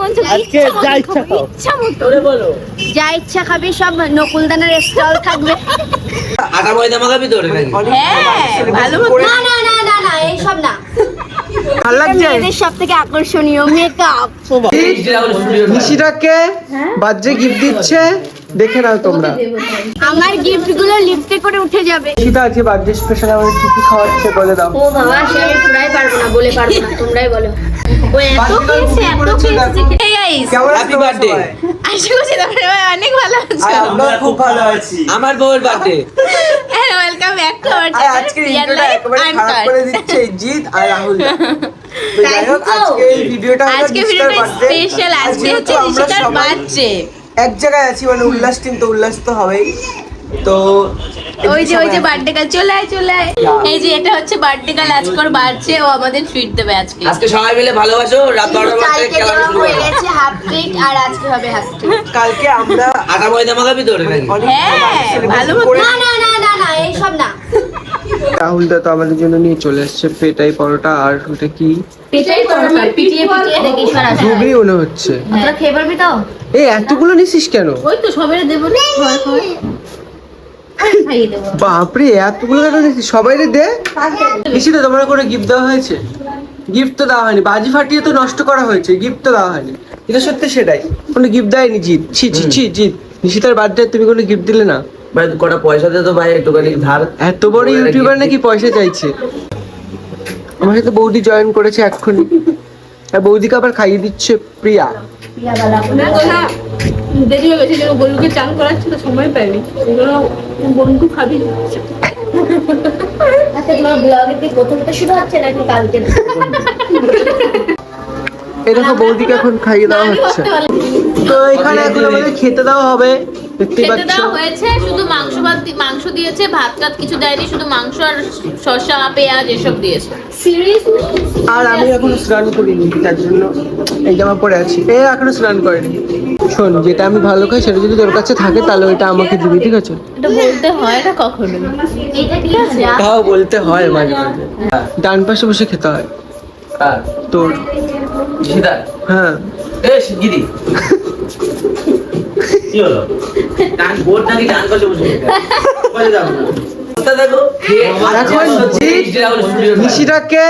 মন আজকে যা ইচ্ছা খাব, খাও। ইচ্ছা মতো। বলো। যা ইচ্ছা খাবি সব নকুলদানার স্টল থাকবে। আটা ময়দা মাখাবি তোরে হ্যাঁ ভালো না না না না না এইসব না। ভালো লাগছে? মেয়েদের সব থেকে আকর্ষণীয় মেকআপ নিশিরাকে বার্থডে গিফট দিচ্ছে। দেখে নাও তোমরা। আমার গিফটগুলো লিফটে করে উঠে যাবে। নিশিতা আজকে বার্থডে স্পেশাল আমাদের কি কি খাওয়াচ্ছে বলে দাও। ও বাবা সে আমি পুরাই পারব না বলে পারব না তোমরাই বলো। ও এত খেয়েছে এত খেয়েছে Hey guys, কেমন Happy আশা করছি তোমরা অনেক ভালো আছো। আমরা খুব ভালো আছি। আমার বার্থডে ইন্ট্রোটা একেবারে খারাপ করে দিচ্ছে জিৎ আর রাহুল। আজকে ভিডিওটা আজকে স্পেশাল আজকে হচ্ছে আমরা বার্থডে। এক জায়গায় আছি মানে উল্লাস টিম তো উল্লাস তো হবেই। তো ওই যে ওই যে বার্থডে কাল চলে আয় চলে আয়। এই যে এটা হচ্ছে বার্থডে কাল আজকে ওর বার্থডে ও আমাদের ট্রিট দেবে আজকে। আজকে সবাই মিলে ভালোবাসো রাত বারোটা বাজতে কালকে খেলা শুরু হয়ে গেছে হাফ প্লেট আর আজকে হবে হাফ প্লেট কালকে আমরা আটা ময়দা মাখাবি তোরে হ্যাঁ ভালো না না না না না এইসব না। রাহুল দা তো আমাদের জন্য নিয়ে চলে এসছে পেটাই পরোটা আর ওটা কি? পিটিয়ে পিটিয়ে পিটিয়ে দেখি সরা ঘুগনি মনে হচ্ছে। তোরা খেয়ে পারবি তো? এই এতগুলো নিছিস কেন? ওই তো সবাই দেবো না বাপরে এতগুলো কেন নিছিস? সবাই দে। বেশি তো তোমার কোনো গিফট দেওয়া হয়েছে। গিফট তো দেওয়া হয়নি। বাজি ফাটিয়ে তো নষ্ট করা হয়েছে। গিফট তো দেওয়া হয়নি। এটা সত্যি সেটাই। কোনো গিফট দেয়নি জিৎ। ছি ছি ছি জিৎ। নিশিতার বার্থডে তুমি কোনো গিফট দিলে না? ভাই কটা পয়সা দে তো ভাই একটুখানি ধার। এত বড় ইউটিউবার নাকি পয়সা চাইছে? আমার সাথে বৌদি জয়েন করেছে এক্ষুনি। আর বৌদিকে আবার খাইয়ে দিচ্ছে প্রিয়া। দেরি হয়ে গেছে যেন গরুকে চান করাচ্ছিল সময় পাইনি। ওগুলো বন্ধু খাবি। আচ্ছা বৌদিকে এখন খাইয়ে দেওয়া হচ্ছে। তো এখানে এখন আমাদের খেতে দেওয়া হবে। খেতে দেওয়া হয়েছে শুধু মাংস ভাত মাংস দিয়েছে ভাত টাত কিছু দেয়নি শুধু মাংস আর শসা পেঁয়াজ এসব দিয়েছে। সিরিয়াসলি আর আমি এখনও স্নান করিনি তার জন্য এই জামা পরে আছি। এ এখনও স্নান করেনি। শোন যেটা আমি ভালো খাই সেটা যদি তোর কাছে থাকে তাহলে ওইটা আমাকে দিবি ঠিক আছে? এটা বলতে হয় না কখনো। এটা কি আছে। তাও বলতে হয় মাঝে মাঝে। ডান পাশে বসে খেতে হয়। তোর। হ্যাঁ। এ শিগগিরি কি হলো? ডান বোর্ড নাকি ডান পাশে বসে যাব? নিশিরাকে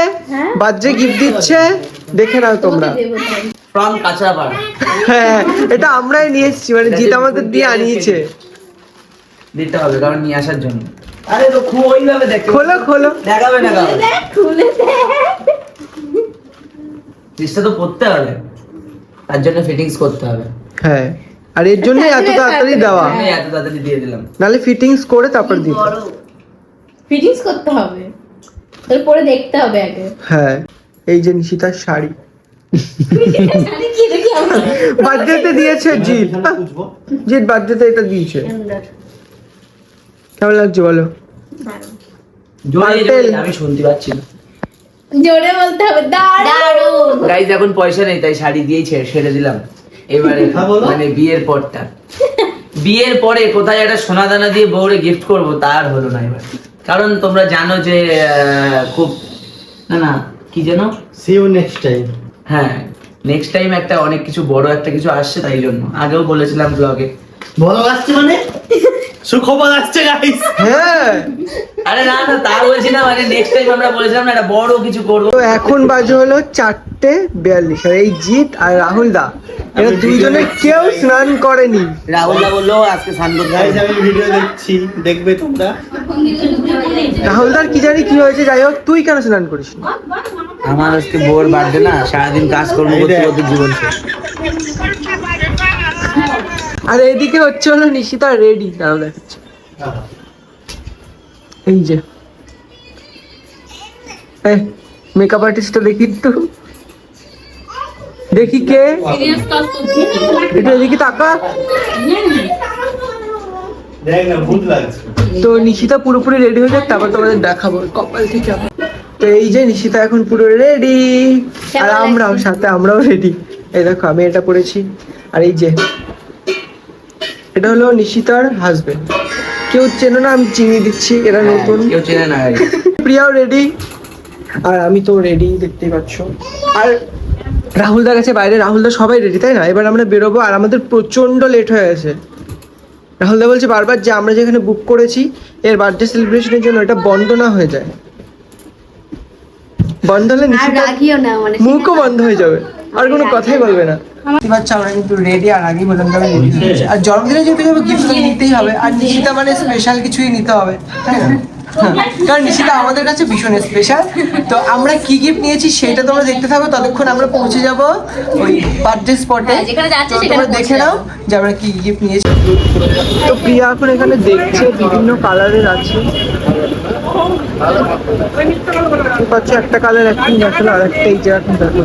বার্থডে গিফট দিচ্ছে। দেখে নাও তোমরা। হ্যাঁ এটা আমরাই নিয়ে এসেছি। মানে জিৎ আমাদের দিয়ে আনিয়েছে। দিতে হবে কারণ নিয়ে আসার জন্য। আরে তো খুব ওইভাবে দেখো খোলো খোলো। দেখাবে না কারণ জিনিসটা তো পড়তে হবে। তার জন্য ফিটিংস করতে হবে। হ্যাঁ। আর এর জন্য এত তাড়াতাড়ি দেওয়া। আমি এত তাড়াতাড়ি দিয়ে দিলাম। নালে ফিটিংস করে তারপর দিত। ফিটিংস করতে হবে। তারপরে দেখতে হবে আগে। হ্যাঁ এই যে নিশিতার শাড়ি। বার্থডেতে দিয়েছে জিৎ। জিৎ বার্থডেতে এটা দিয়েছে। কেমন লাগছে বলো। আমি শুনতে পাচ্ছি না। জোরে বলতে হবে দারুণ। গাইজ এখন পয়সা নেই তাই শাড়ি দিয়েই ছেড়ে ছেড়ে দিলাম। এবারে মানে বিয়ের পরটা। বিয়ের পরে কোথায় একটা সোনা দানা দিয়ে বউরে গিফট করব তার হলো না এবার। কারণ তোমরা জানো যে আহ, খুব না না কি যেন? সি ইউ নেক্সট টাইম হ্যাঁ নেক্সট টাইম একটা অনেক কিছু বড় একটা কিছু আসছে তাই জন্য। আগেও বলেছিলাম ব্লগে বড় আসছে মানে? সুখবর আসছে গাইস হ্যাঁ। আরে না না তা বলছি না মানে নেক্সট টাইম আমরা বলেছিলাম না একটা বড় কিছু করব। তো এখন বাজে হলো চারটে বিয়াল্লিশ আর এই জিৎ আর রাহুল দা এরা দুইজনে কেউ স্নান করেনি। রাহুলদা বলল আজকে স্নান করতে গাইস আমি ভিডিও দেখছি দেখবে তোমরা? রাহুল দার কি জানি কি হয়েছে যাই হোক তুই কেন স্নান করিস না? আমার আজকে বোর বার্থডে না সারাদিন কাজ করব করতে জীবন শেষ। আর এদিকে হচ্ছে হলো নিশিতা রেডি দাঁড়াও দেখাচ্ছে। এই যে। মেকআপ আর্টিস্টটা দেখি তো দেখি কে? একটু তাকা দেখ লাগছে তো নিশিতা পুরোপুরি রেডি হয়ে যাক, তারপর তোমাদের দেখাবো কপাল থেকে। তো এই যে নিশিতা এখন পুরো রেডি আর আমরাও সাথে, আমরাও রেডি এই দেখো, আমি এটা পরেছি। আর এই যে এটা হলো নিশিতার হাজবেন্ড কেউ চেনো না আমি চিনি দিচ্ছি এরা নতুন। কেউ চেনে না প্রিয়াও রেডি আর আমি তো রেডি দেখতেই পাচ্ছ। আর রাহুল রাহুলদার কাছে বাইরে রাহুলদা সবাই রেডি তাই না? এবার আমরা বেরোবো আর আমাদের প্রচণ্ড লেট হয়ে গেছে। রাহুলদা বলছে বারবার যে আমরা যেখানে বুক করেছি এর বার্থডে সেলিব্রেশনের জন্য এটা বন্ধ না হয়ে যায়। বন্ধ হলে মানে মুখও বন্ধ হয়ে যাবে। আর কোনো কথাই বলবে না। বাচ্চা আমরা কিন্তু রেডি আর আগেই বললাম যে আর জন্মদিনে যেহেতু যাব গিফট তো নিতেই হবে আর নিশিতা মানে স্পেশাল কিছুই নিতে হবে তাই না? হ্যাঁ, কারণ নিশিতা আমাদের কাছে ভীষণ স্পেশাল তো আমরা কি গিফট নিয়েছি সেটা তোমরা দেখতে থাকো ততক্ষণ আমরা পৌঁছে যাব ওই বার্থডে স্পটে হ্যাঁ, যেখানে যাচ্ছি সেখানে তোমরা দেখে নাও যে আমরা কি গিফট নিয়েছি। তো প্রিয়া এখন এখানে দেখছে বিভিন্ন কালারের আছে। পাচ্ছ একটা কালার এখন দেখাল আর একটা এই দেখো।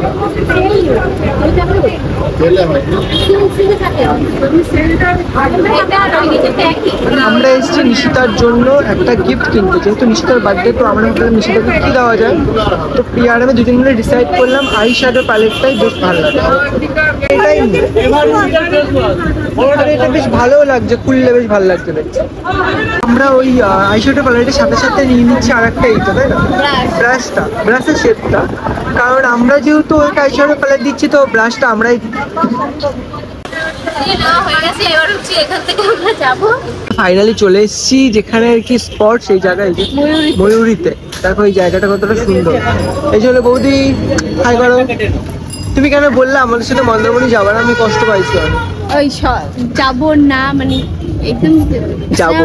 আমরা এসেছি নিশিতার জন্য একটা গিফট কিনতে। যেহেতু নিশিতার বার্থডে তো আমরা ভাবলাম নিশিতাকে কি দেওয়া যায়? তো প্রিয়া আর আমি দুজন মিলে ডিসাইড করলাম আই শ্যাডো প্যালেটটাই বেশ ভালো লাগে এটাই এটা বেশ ভালো লাগছে, খুললে বেশ ভালো লাগছে আমরা ওই আই শ্যাডো প্যালেটের সাথে সাথে নিয়ে নিচ্ছি আর একটা এইটা তাই না? ব্রাশটা ব্রাশের শেপটা কারণ আমরা যেহেতু ওই আই শ্যাডো প্যালেট দিচ্ছি তো ব্রাশটা আমরাই দিই। এই নেওয়া গেছে এবার হচ্ছে এখান থেকে আমরা যাব। ফাইনালি চলে এসেছি যেখানে আর কি স্পট সেই জায়গায় যে ময়ূরিতে। দেখো এই জায়গাটা কতটা সুন্দর। এই জন্য বৌদি হাই করো। তুমি কেন বললে আমাদের সাথে মন্দারমণি যাবার? আমি কষ্ট পাইছি অনেক। ওই যাব না মানে যাব।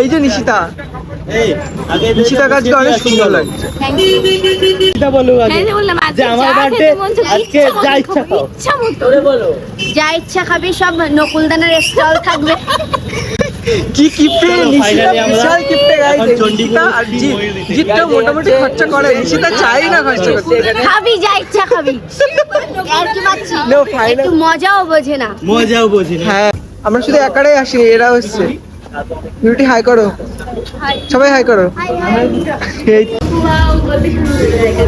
এই যে নিশিতা। এই আগে নিশিতা কাজকে অনেক সুন্দর লাগছে। নিশিতা বলো যে আমার বার্থডে আজকে যা ইচ্ছা খাও। ইচ্ছা মতো। যা ইচ্ছা খাবি সব নকুলদানার স্টল থাকবে। কি কিপটে নিশিতা বিশাল কিপটে গাইছে নিশিতা আর জিৎ। জিৎটা মোটামুটি খরচা করে নিশিতা চাই না খরচা করতে। খাবি যা ইচ্ছা খাবি। আর কি মজাও বোঝে না। মজাও বুঝি না। হ্যাঁ। আমরা শুধু একারাই আসিনি এরা হচ্ছে বিউটি হাই করো। সবাই হাই করো। এই-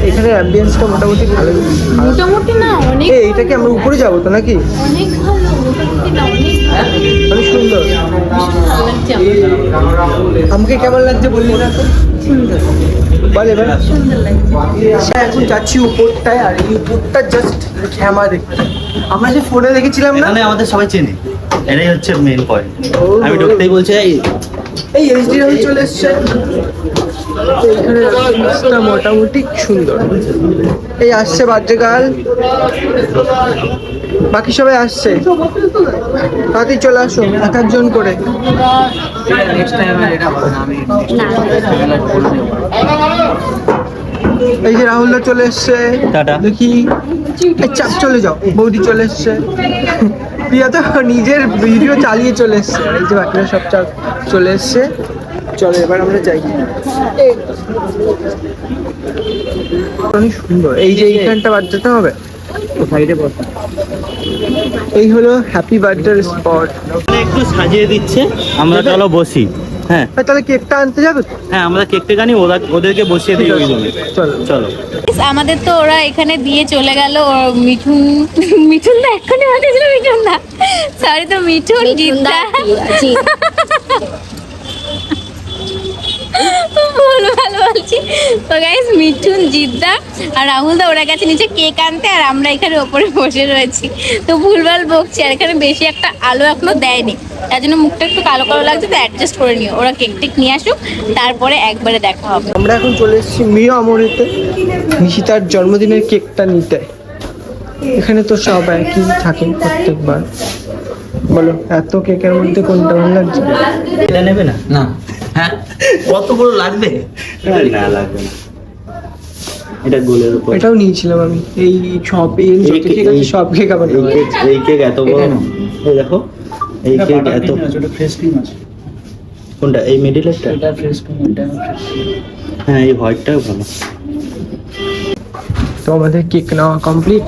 এখানে অ্যাম্বিয়েন্সটা মোটামুটি ভালো। মোটামুটি না অনেক এই এইটা কি আমরা উপরে যাব তো নাকি? অনেক ভালো মোটামুটি না অনেক সুন্দর। আমাকে কেমন লাগছে বললি না তো? বল এবার? হ্যাঁ, এখন যাচ্ছি উপরটায় আর এই উপরটা জাস্ট ঘ্যামা দেখতে। আমরা যে ফোনে দেখেছিলাম না? এখানে আমাদের সবাই চেনে। এটাই হচ্ছে মেন পয়েন্ট। আমি ঢুকতেই বলছি এই এই এইচডি রাহুল চলে এসছে। রাস্তা মোটামুটি সুন্দর। এই আসছে বাদ্যকাল বাকি সবাই আসছে। তাড়াতাড়ি চলে আসো এক একজন করে। এই যে রাহুলদা চলে এসছে। টাটা। দেখি। চাপ চলে যাও। বৌদি চলে এসছে। প্রিয়া তো নিজের ভিডিও চালিয়ে চলে এসছে। এই যে বাকিরা সব চলে এসছে। চলো এবার আমরা যাই। অনেক সুন্দর। এই যে এইখানটা বাচ্চাতে হবে। সাইডে বসা। এই হলো হ্যাপি বার্থডে স্পট একটু সাজিয়ে দিচ্ছে। আমরা চলো বসি। হ্যাঁ। তাহলে কেকটা আনতে যাবে? হ্যাঁ আমরা কেক টেক ওরা ওদেরকে বসিয়ে দিই ওই রুমে চলো। চলো। আমাদের তো ওরা এখানে দিয়ে চলে গেল মিঠুন মিঠুন। দা এক্ষুনি বলেছিল মিঠুন দা সরি তো মিঠুন জিদ্দা জি ভুল ভালো বলছি। তো গাইস মিঠুন জিদ্দা আর রাহুল দা ওরা গেছে নিচে কেক আনতে আর আমরা এখানে ওপরে বসে রয়েছি। তো ভুলভাল বকছি আর এখানে বেশি একটা আলো এখনও দেয়নি। তার জন্য মুখটা একটু কালো কালো লাগছে তো অ্যাডজাস্ট করে নিও। ওরা কেক টেক নিয়ে আসুক তারপরে একবারে দেখা হবে। আমরা এখন চলে এসেছি মিও আমরিতে নিশিতার জন্মদিনের কেকটা নিতে। এখানে তো সব একই থাকে প্রত্যেকবার। বলো এত কেকের মধ্যে কোনটা ভালো লাগছে? এটা নেবে না? না। হ্যাঁ? কত বড় লাগবে? না লাগবে না। এটা গোলের উপর। এটাও নিয়েছিলাম আমি। এই সব এই কেক আছে সব কেক আবার এই কেক এত বড়? এই দেখো এই কেক এত কোনটা? এই মিডিলেরটা হ্যাঁ এই ভালো। তো আমাদের কেক নেওয়া কমপ্লিট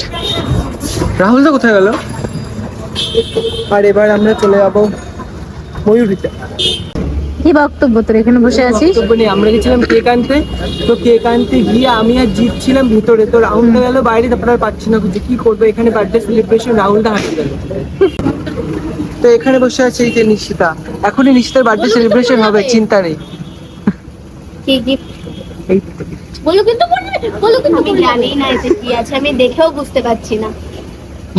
রাহুল তো কোথায় গেল? আর এবার আমরা চলে যাব ময়ূরিতে কি বক্তব্য তোর? এখানে বসে আছিস? আমরা গেছিলাম কেক আনতে। তো কেক আনতে গিয়ে আমি আর জিৎ ছিলাম ভিতরে। তো রাহুলটা গেল বাইরে তারপর আর পাচ্ছি না খুঁজে। কি করব? এখানে বার্থডে সেলিব্রেশন রাহুলটা হাঁটে গেল। তো এখানে বসে আছে এই যে নিশ্চিতা এখনই নিশ্চিতার বার্থডে সেলিব্রেশন হবে চিন্তা নেই। কি গিফট বলো কিন্তু বলো কিন্তু আমি জানি না এতে কি আছে আমি দেখেও বুঝতে পারছি না।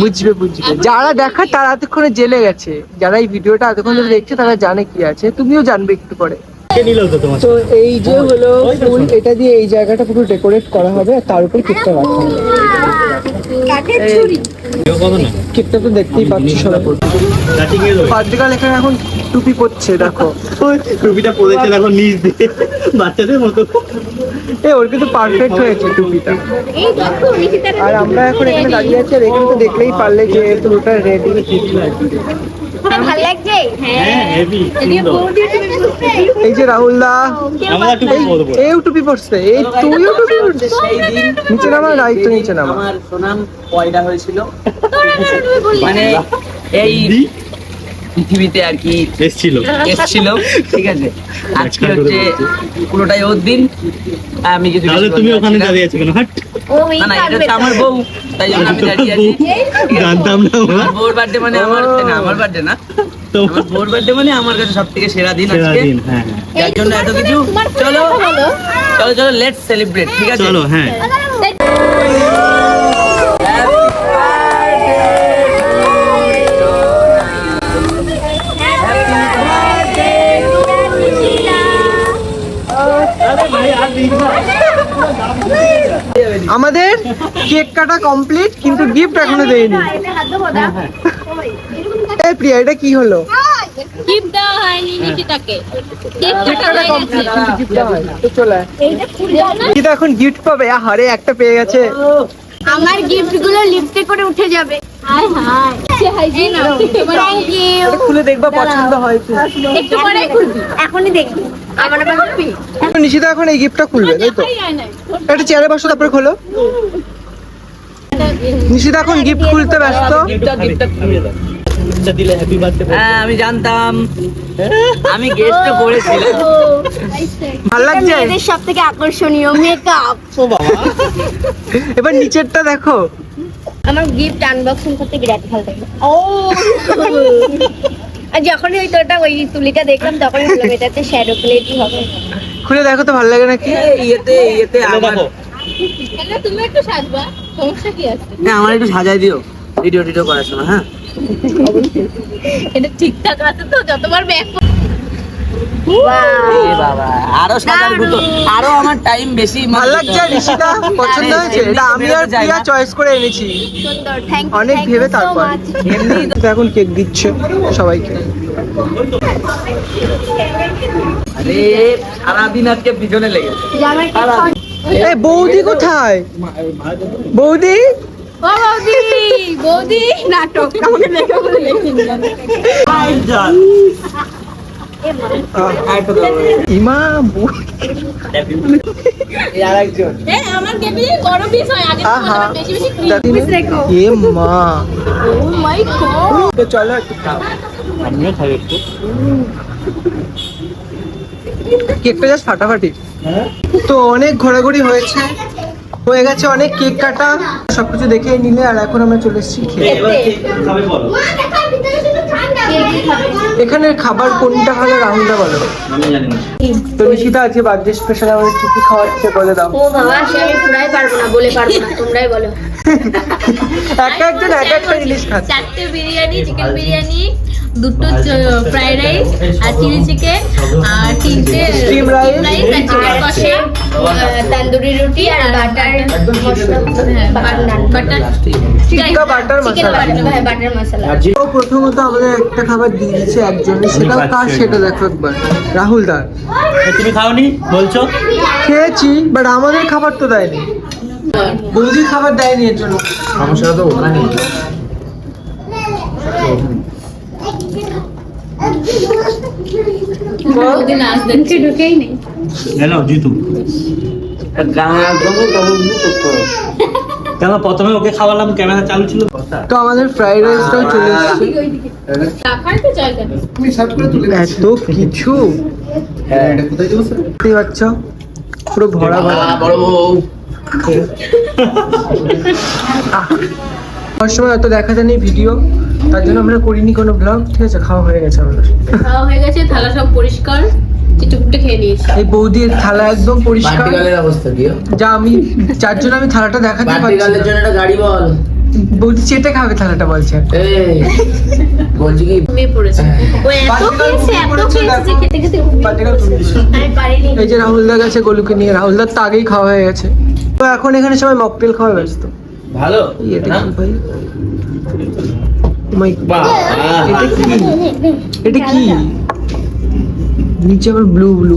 বুঝবে বুঝবে। যারা দেখা তারা এতক্ষণে জেলে গেছে। যারা এই ভিডিওটা এতক্ষণ ধরে দেখছে তারা জানে কি আছে। তুমিও জানবে একটু পরে। কে তো এই যে হলো ফুল এটা দিয়ে এই জায়গাটা পুরো ডেকোরেট করা হবে আর তার উপর কেকটা রাখা হবে। কেকটা তো দেখতেই পাচ্ছ সবাই। কাটিং পাদ্রিকাল এখানে এখন টুপি পরছে দেখো। টুপিটা পরেছে দেখো নিচ দিয়ে। বাচ্চাদের মতো। এ ওর কিন্তু পারফেক্ট হয়েছে টুপিটা। এই দেখো নিকিতার আর আমরা এখন এখানে দাঁড়িয়ে আছি আর এখানে তো দেখলেই পারলে যে পুরোটা রেডি হ্যাঁ এই যে রাহুল দা এই টুপি পরছে। এই তুইও টুপি দিন নিচে নামার দায়িত্ব নিচে নামা। আমার সোনাম পয়দা হয়েছিল। মানে এই পৃথিবীতে আর কি এসছিল। এসেছিল ঠিক আছে? আজকে হচ্ছে পুরোটাই ওর দিন। আমি কিছু তাহলে তুমি ওখানে দাঁড়িয়ে আছো কেন? হাট। না না এটা হচ্ছে আমার বউ তাই জন্য আমি দাঁড়িয়ে আছি। জানতাম না বউর বার্থডে মানে আমার না আমার বার্থডে না। আমার বউর বার্থডে মানে আমার কাছে সব থেকে সেরা দিন আজকে। হ্যাঁ হ্যাঁ। যার জন্য এত কিছু চলো চলো চলো লেটস সেলিব্রেট ঠিক আছে? চলো হ্যাঁ। আমাদের কেক কাটা কমপ্লিট কিন্তু গিফট এখনও দেয়নি এই প্রিয়া এটা কি হলো? গিফট দেওয়া হয়নি নিকিতাকে কেক কেক কাটা কাটা গেছে। কমপ্লিট কিন্তু গিফট দেওয়া হয়নি। তো চলে এইটা খুলে না। এখন গিফট পাবে। আরে একটা পেয়ে গেছে। আমার গিফটগুলো লিফটে করে উঠে যাবে। High high. থ্যাংক ইউ খুলে দেখবা পছন্দ হয় একটু পরে খুলবি। এখনই দেখবি। নিশিতা এখন এই গিফটটা খুলবে তাই তো? একটা চেয়ারে বসো তারপরে খোলো। নিশিতা এখন গিফট খুলতে ব্যস্ত। গিফটটা গিফটটা আচ্ছা দিলে হ্যাপি বার্থডে হ্যাঁ আমি জানতাম। আমি গেস্ট করেছিলাম ভালো লাগছে? মেয়েদের সব থেকে আকর্ষণীয় মেকআপ ও বাবা। এবার নিচেরটা দেখো। আমার গিফট আনবক্সিং করতে বিরাট ভালো লাগে। ও আর যখনই ওই তোরটা ওই তুলিটা দেখলাম তখনই বললাম এটাতে শ্যাডো প্লেটই হবে। খুলে দেখো তো ভালো লাগে নাকি? ইয়েতে ইয়েতে আমার হ্যালো তুমি একটু সাজবা সমস্যা কি আছে? না আমার একটু সাজাই দিও ভিডিও টিডিও করার সময় হ্যাঁ। এটা ঠিকঠাক আছে তো যতবার ব্যাক বাবা আরও সাজার গুতো আরও আমার টাইম বেশি ভালো লাগছে নিশিতা পছন্দ হয়েছে? এটা আমি আর প্রিয়া চয়েস করে এনেছি। অনেক ভেবে তারপর। এমনি এখন কেক দিচ্ছে সবাইকে। আরে সারাদিন আজকে পিছনে লেগেছে। এই বৌদি কোথায়? বৌদি? ও বৌদি বৌদি নাটক। আমাকে দেখে বলে লেখিনি ইমা বৌ- এই আরেকজন এ আমার কেবিনে বড় পিস হয় আগে আহা। বেশি বেশি এ মা। ও মাই গড তো চলো একটু আমিও খাই একটু। কেকটা জাস্ট ফাটাফাটি। হ্যাঁ? তো অনেক ঘোরাঘুরি হয়েছে। হয়ে গেছে অনেক কেক কাটা। সবকিছু দেখে নিলে আর এখন আমরা চলে এসেছি বলো। এখানে খাবার কোনটা ভালো রাউন্ডটা বলো। আমি তো নিশিতা আজকে বার্থডে স্পেশাল আমাদের কি কি খাওয়াচ্ছে বলে দাও। ও বাবা সে আমি পুরাই পারব না বলে পারব না তোমরাই বলো। এক একজন এক একটা জিনিস খাচ্ছে। চারটে বিরিয়ানি চিকেন বিরিয়ানি দুটো ফ্রাইড রাইস আর চিলি চিকেন আর তিনটে Steam rice। আর চিকেন কষা তন্দুরি রুটি আর বাটার মশলা। হ্যাঁ বাটার ও প্রথমত আমাদের একটা খাবার দিয়ে দিচ্ছে একজনের সেটাও কার সেটা দেখো একবার। রাহুল দার তুমি খাওনি? বলছো? খেয়েছি বাট আমাদের খাবার তো দেয়নি। বৌদির খাবার দেয়নি এর জন্য। সমস্যাটা তো ওখানে বৌদি নাচ দেখছে ঢুকেই নেই। জানো জিতু। কেন প্রথমে ওকে খাওয়ালাম ক্যামেরা চালু ছিল তো আমাদের ফ্রাইড রাইসটাও চলে এসেছে। রাখার তো জায়গা নেই এত কিছু? দেখতে পাচ্ছ? পুরো ভরা সময় অত দেখা যায়নি ভিডিও। তার জন্য আমরা করিনি কোনো ব্লগ ঠিক আছে খাওয়া হয়ে গেছে আমাদের। খাওয়া হয়ে গেছে থালা সব পরিষ্কার চিটুকুটে খেয়ে নিয়েছি এই বৌদির থালা একদম পরিষ্কার। ভার্টিকালের অবস্থা দিও যা আমি যার জন্য আমি থালাটা দেখাতে পারছি ভার্টিকালের জন্য একটা গাড়ি বল। বৌদি চেটে খাবে থালাটা বলছে। এই বলছি কি? ঘুমিয়ে পড়েছে। ও এত খেয়েছে এত খেয়েছে যে খেতে খেতে ঘুমিয়ে Vertical ঘুমিয়ে পড়েছে। আমি পারিনি এই যে রাহুল দা গেছে গোলুকে নিয়ে রাহুল দার তো আগেই খাওয়া হয়ে গেছে। তো এখন এখানে সবাই মকটেল খাওয়া ব্যস্ত। ভালো? এটা ভাই। বাহ, এটা কি? এটা কি? নিচে আবার ব্লু ব্লু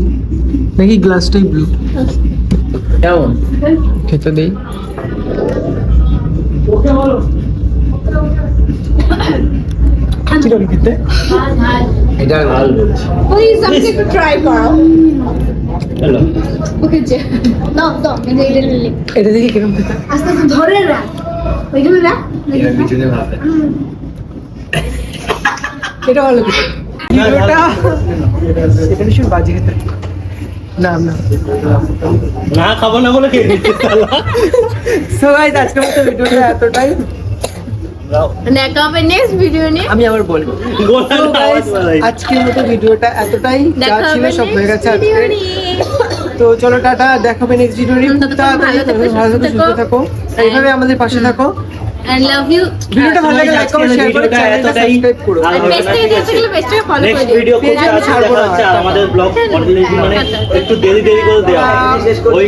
নাকি গ্লাসটাই ব্লু কেমন? খেতে দেই। কীরকম খেতে? এটা ভালো প্লিজ আমাকে একটু ট্রাই করো। হ্যালো। ওকে যে দাও দাও এই এটা নিলে এটা। দেখি কীরকম আস্তে আস্তে ধরে রাখ। ওইখানে রাখ। পিছনে ভাবে। এটা ভালো এটা ভীষণ বাজে খেতে। না না। না খাব না বলে খেয়ে নিচ্ছে। সো গাইস আজকের মতো ভিডিওটা এতটাই। দেখা হবে নেক্সট ভিডিও নিয়ে? আমি আবার বলব। আজকের মতো ভিডিওটা এতটাই। যা দেখা ছিল সব হয়ে গেছে আজকে। তো চলো টাটা দেখাবে নেক্সট ভিডিও নিয়ে। তাড়াতাড়ি ভালো সুস্থ থেকো সুস্থ থাকো। এইভাবে আমাদের পাশে থাকো। আই লাভ ইউ ভিডিওটা ভালো লাগলে লাইক করো শেয়ার করো চ্যানেলটা সাবস্ক্রাইব করো আর পেজটা ঠিক দিয়ে আছে। থাকলে পেজটাকে ফলো করে নেক্সট ভিডিও খুব ভালো ছাড়বো। আমাদের ব্লগ কন্টিনিউটি মানে একটু দেরি দেরি করে দেওয়া হবে। ওই